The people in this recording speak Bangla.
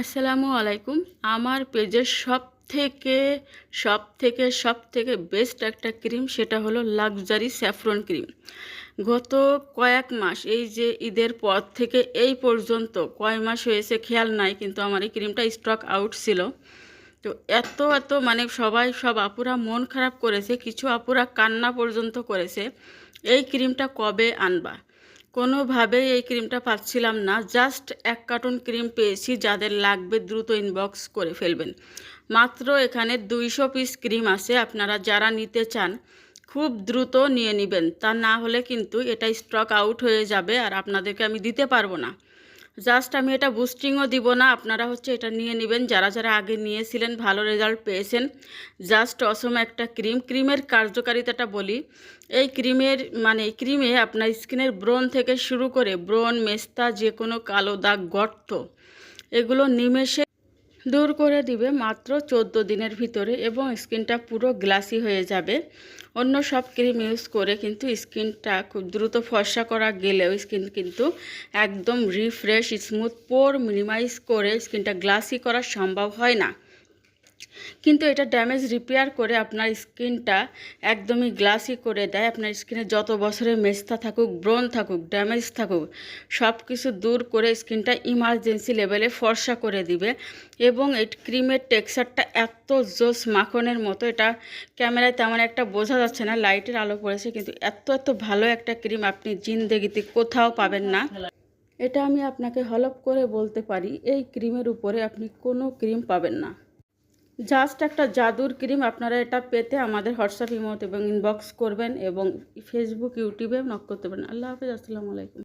আসসালামু আলাইকুম। আমার পেজের সব থেকে সব থেকে সব থেকে বেস্ট একটা ক্রিম সেটা হলো লাক্সারি স্যাফরন ক্রিম গত কয়েক মাস, এই যে ঈদের পর থেকে এই পর্যন্ত কয় মাস হয়েছে, খেয়াল নাই, কিন্তু আমার এই ক্রিমটা স্টক আউট ছিল। তো এত এত মানে সবাই, সব আপুরা মন খারাপ করেছে, কিছু আপুরা কান্না পর্যন্ত করেছে, এই ক্রিমটা কবে আনবা? কোনোভাবেই এই ক্রিমটা পাচ্ছিলাম না। জাস্ট এক কার্টুন ক্রিম পেয়েছি যাদের লাগবে দ্রুত ইনবক্স করে ফেলবেন। মাত্র এখানে দুইশো পিস ক্রিম আছে, আপনারা যারা নিতে চান, খুব দ্রুত নিয়ে নেবেন। তা না হলে কিন্তু এটা স্টক আউট হয়ে যাবে আর আপনাদেরকে আমি দিতে পারব না। জাস্ট আমি এটা বুস্টিংও দিব না। আপনারা হচ্ছে এটা নিয়ে নেবেন। যারা যারা আগে নিয়েছিলেন, ভালো রেজাল্ট পেয়েছেন জাস্ট অসম একটা ক্রিম ক্রিমের কার্যকারিতাটা বলি। এই ক্রিমের মানে ক্রিমে আপনার স্কিনের ব্রণ থেকে শুরু করে ব্রণ, মেস্তা যে কোনো কালো দাগ, গর্ত, এগুলো নিমেষে দূর করে দিবে মাত্র চোদ্দ দিনের ভিতরে এবং স্কিনটা পুরো গ্লাসি হয়ে যাবে। অন্য সব ক্রিম ইউজ করে কিন্তু স্কিনটা খুব দ্রুত ফর্সা করা গেলেও স্কিন কিন্তু একদম রিফ্রেশ স্মুথ পোর মিনিমাইজ করে স্কিনটা গ্লাসি করা সম্ভব হয় না। কিন্তু এটা ড্যামেজ রিপেয়ার করে আপনার স্কিনটা একদমই গ্লাসি করে দেয়। আপনার স্কিনে যত বছরের মেস্তা থাকুক, ব্রণ থাকুক ড্যামেজ থাকুক সব কিছু দূর করে স্কিনটা ইমার্জেন্সি লেভেলে ফর্সা করে দিবে। এবং এই ক্রিমের টেক্সচারটা এত জোস মাখনের মতো, এটা ক্যামেরায় তেমন একটা বোঝা যাচ্ছে না লাইটের আলো পড়েছে, কিন্তু এত এত ভালো একটা ক্রিম আপনি জিন্দেগিতে কোথাও পাবেন না। এটা আমি আপনাকে হলপ করে বলতে পারি, এই ক্রিমের উপরে আপনি কোনো ক্রিম পাবেন না। জাস্ট একটা জাদুর ক্রিম আপনারা এটা পেতে আমাদের হোয়াটসঅ্যাপ ইমোট এবং ইনবক্স করবেন এবং ফেসবুক ইউটিউবে নক করতে পারেন। আল্লাহ হাফিজ, আসসালামু আলাইকুম।